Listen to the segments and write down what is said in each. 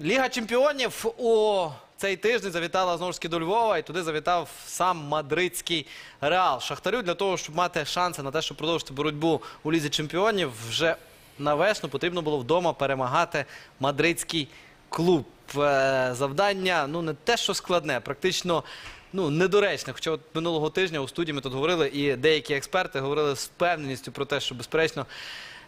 Ліга чемпіонів у цей тиждень завітала знову ж таки до Львова, і туди завітав сам мадридський Реал. Шахтарю для того, щоб мати шанси на те, щоб продовжити боротьбу у лізі чемпіонів, вже на весну потрібно було вдома перемагати мадридський клуб. Е, Завдання ну не те, що складне, практично. Ну, недоречне. Хоча от минулого тижня у студії ми тут говорили, і деякі експерти говорили з впевненістю про те, що безперечно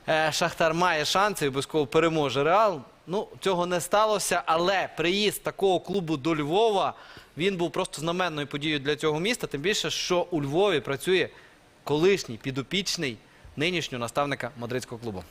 Е, Шахтар має шанси і обов'язково переможе Реал. Ну, цього не сталося, але приїзд такого клубу до Львова він був просто знаменною подією для цього міста. Тим більше, що у Львові працює колишній підопічний нинішнього наставника мадридського клубу.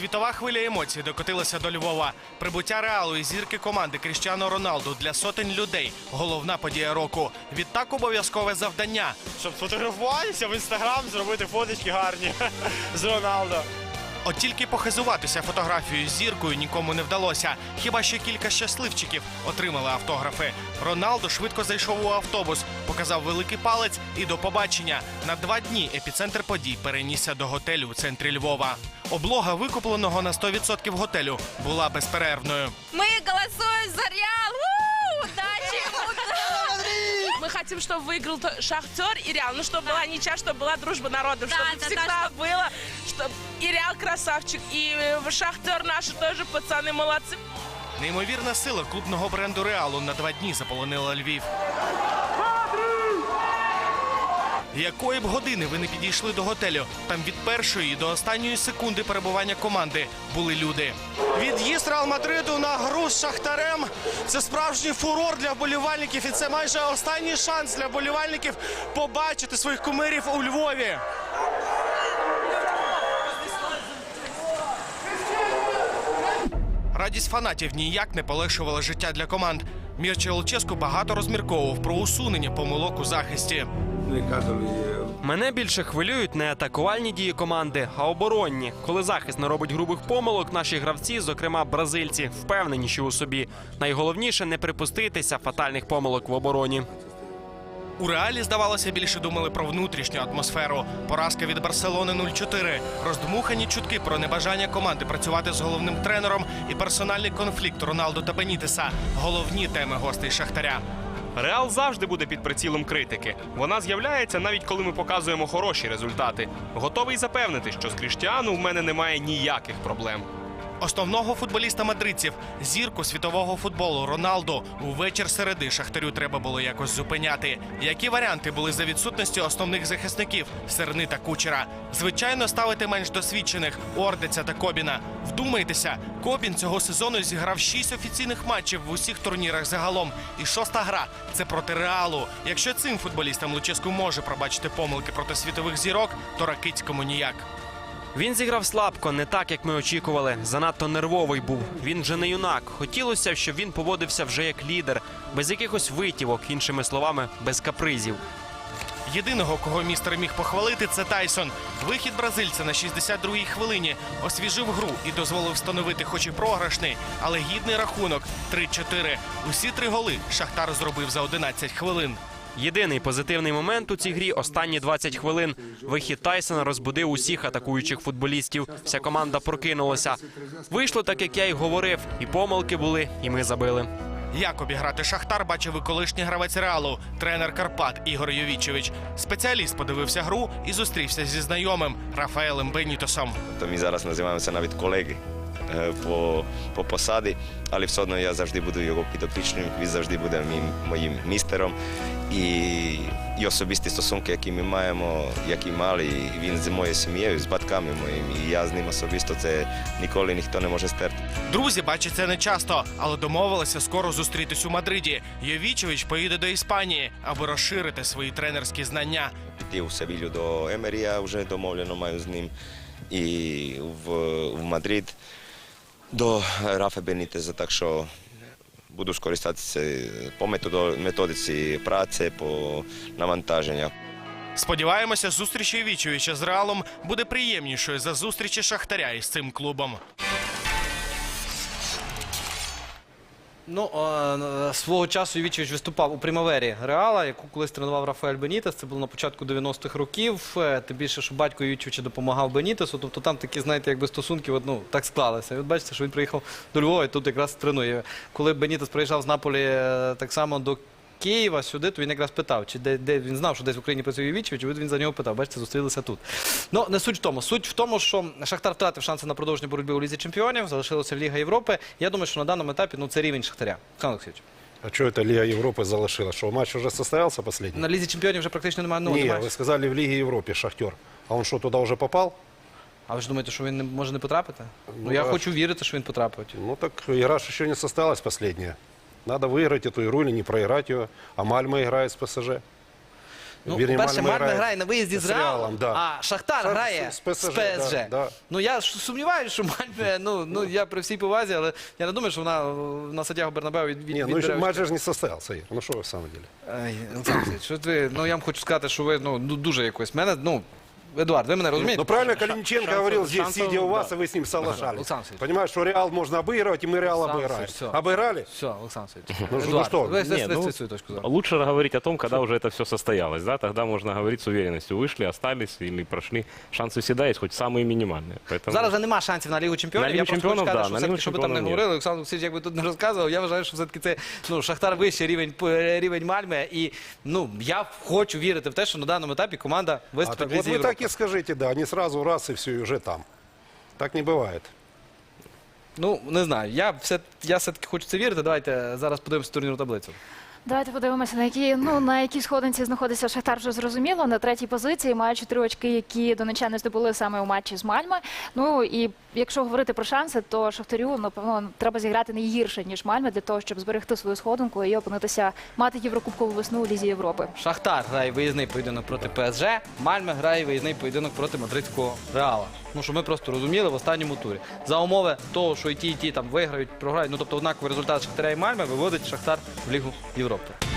Світова хвиля емоцій докотилася до Львова. Прибуття реалу і зірки команди Кріштіану Роналду для сотень людей головна подія року. Відтак обов'язкове завдання. щоб сфотографуватися в інстаграм, зробити фоточки гарні з Роналдо. От тільки похизуватися фотографією з зіркою нікому не вдалося. Хіба що кілька щасливчиків отримали автографи. Роналдо швидко зайшов у автобус, показав великий палець і до побачення. На два дні епіцентр подій перенісся до готелю у центрі Львова. Облога викупленого на 100% готелю була безперервною. Мы голосуем за Реал! У, Удачи! Мы хотим, чтобы выиграл то- Шахтер и Реал. Ну, чтобы была ничья, чтобы была дружба народов. Да, чтобы да, да, всегда чтоб- было. Чтобы и Реал красавчик, и э, Шахтер наши тоже пацаны молодцы. Неймовірна сила клубного бренду Реалу на два дні заполонила Львів. якої б години ви не підійшли до готелю, там від першої до останньої секунди перебування команди були люди. Від'їзд Реал Мадриду на гру з Шахтарем. Це справжній фурор для вболівальників. І це майже останній шанс для вболівальників побачити своїх кумирів у Львові. Радість фанатів ніяк не полегшувала життя для команд. Мірча Луческо багато розмірковував про усунення помилок у захисті. Мене більше хвилюють не атакувальні дії команди, а оборонні. Коли захист не робить грубих помилок, наші гравці, зокрема бразильці, впевненіші у собі. Найголовніше не припуститися фатальних помилок в обороні. У реалі, здавалося, більше думали про внутрішню атмосферу. Поразка від Барселони 0-4. Роздмухані чутки про небажання команди працювати з головним тренером і персональний конфлікт Роналду та Бенітеса. Головні теми гостей Шахтаря. Реал завжди буде під прицілом критики. Вона з'являється навіть коли ми показуємо хороші результати. Готовий запевнити, що з Кріштіану в мене немає ніяких проблем. Основного футболіста мадридців, зірку світового футболу Роналду, у вечір середи Шахтарю треба було якось зупиняти. Які варіанти були за відсутності основних захисників Серни та Кучера? Звичайно, ставити менш досвідчених Ордеця та Кобіна. Вдумайтеся, Кобін цього сезону зіграв шість офіційних матчів в усіх турнірах загалом. І шоста гра це проти Реалу. Якщо цим футболістам Луческу може пробачити помилки проти світових зірок, то Ракицькому ніяк. Він зіграв слабко, не так, як ми очікували. Занадто нервовий був. Він вже не юнак. Хотілося, щоб він поводився вже як лідер, без якихось витівок, іншими словами, без капризів. Єдиного, кого містер міг похвалити, це Тайсон. Вихід бразильця на 62-й хвилині освіжив гру і дозволив встановити, хоч і програшний, але гідний рахунок 3-4. Усі три голи Шахтар зробив за 11 хвилин. Єдиний позитивний момент у цій грі останні 20 хвилин. Вихід Тайсона розбудив усіх атакуючих футболістів. Вся команда прокинулася. Вийшло так, як я й говорив. І помилки були, і ми забили. Як обіграти Шахтар бачив і колишній гравець Реалу, тренер Карпат Ігор Йовічевич. Спеціаліст подивився гру і зустрівся зі знайомим Рафаелем Бенітосом. То ми зараз називаємося навіть колеги по, по посаді, але все одно я завжди буду його підопічним, він завжди буде моїм, моїм містером. І, і особисті стосунки, які ми маємо, які мали, і він з моєю сім'єю, з батьками моїми, і я з ним особисто, це ніколи ніхто не може стерти. Друзі бачаться не часто, але домовилися скоро зустрітись у Мадриді. Йовічевич поїде до Іспанії, аби розширити свої тренерські знання. Піти у Севілю до Емерія вже домовлено маю з ним. І в, в Мадрид до Рафа Бенітеза, так що буду скористатися по методиці праці, по навантаженню. Сподіваємося, зустріч Вічовича з Реалом буде приємнішою за зустрічі Шахтаря із цим клубом. Ну, свого часу Івічевич виступав у Примавері Реала, яку колись тренував Рафаель Бенітес. Це було на початку 90-х років. Е, Тим більше, що батько Івічевича допомагав Бенітесу. Тобто там такі, знаєте, якби стосунки от, ну, так склалися. І от бачите, що він приїхав до Львова і тут якраз тренує. Коли Бенітес приїжджав з Наполі е, так само до Києва сюди, то він якраз питав, чи де, де він знав, що десь в Україні працює Івічевич, і він за нього питав. Бачите, зустрілися тут. Ну, не суть в тому. Суть в тому, що Шахтар втратив шанси на продовження боротьби у Лізі Чемпіонів, залишилося в Ліга Європи. Я думаю, що на даному етапі ну, це рівень Шахтаря. Олександр Олексійович. А что это Лига Европы залишила? Что, матч уже состоялся последний? На Лізі Чемпіонів вже практично немає. Ну, Не, немає. вы сказали в Лиге Европы Шахтер. А он что, туда уже попал? А ви ж думаєте, що він не може не потрапити? Ну, Ну, я а хочу вірити, що він потрапить. Ну так игра ж еще не состоялась последняя. Надо выиграть эту игру или не проиграть ее. А Мальма играет с ПСЖ. Ну, Вірні, по-перше, Мальма Мальме грає на виїзді з Реалом, да. а Шахтар Шах- грає з з ПСЖ, ПСЖ. да, да. Ну я ж сумніваюся, що Мальме, ну, ну я при всій повазі, але я не думаю, що вона е, на Садягу Бернабеу від, від, Не, ну відбере еще матч же не состоялся. Ир. Ну что вы в самом деле? Ай, Олександр Олексійович, що ти, ну я вам хочу сказати, що ви ну, ду- дуже якось. Мене, ну, Едуард, ви мене розумієте? Ну правильно Калиниченко шансов- говорил здесь, шансов, сидя у вас, да. и вы с ним соглашались. Александр Алексеевич. Понимаешь, что Реал можно обыгрывать, и мы Реал Александр обыграем. Алексеевич, всё. Обыграли? Все, Олександр Олексійович. Ну, ну, Едуард, що? ви Не, висловите ну, свою точку зору. Лучше говорить о том, когда уже это все состоялось, да, тогда можно говорить с уверенностью, вышли, остались или прошли. Шансы всегда есть, хоть самые минимальные. Поэтому... Зараз вже нема шансів на Лігу Чемпіонів. На Лігу я просто хочу Чемпіонів, сказати, да, що на все-таки, Лігу що би там не Чемпіонів ні. говорили, Олександр Олексійович, якби тут не розказував, я вважаю, що все-таки це ну, Шахтар вищий рівень, п- рівень Мальме. І ну, я хочу вірити в те, що на даному етапі команда А виступить так в вот Лізі вы Європи. так и скажите, да, не сразу раз и все, и уже там. Так не бывает. Ну, не знаю. Я все, я все-таки хочу це вірити. Давайте зараз подивимося турнірну таблицю. Давайте подивимося, на якій ну на якій сходинці знаходиться Шахтар вже зрозуміло. На третій позиції має чотири очки, які донечани здобули саме у матчі з Мальма. Ну і якщо говорити про шанси, то Шахтарю напевно треба зіграти не гірше ніж Мальме для того, щоб зберегти свою сходинку і опинитися мати єврокубкову весну у лізі Європи. Шахтар грає виїзний поєдинок проти ПСЖ, Мальме грає виїзний поєдинок проти мадридського Реала. Ну, щоб ми просто розуміли в останньому турі. За умови того, що і ті, і ті там виграють, програють, ну тобто однаковий результат Шахтаря і Мальме виводить Шахтар в Лігу Європи.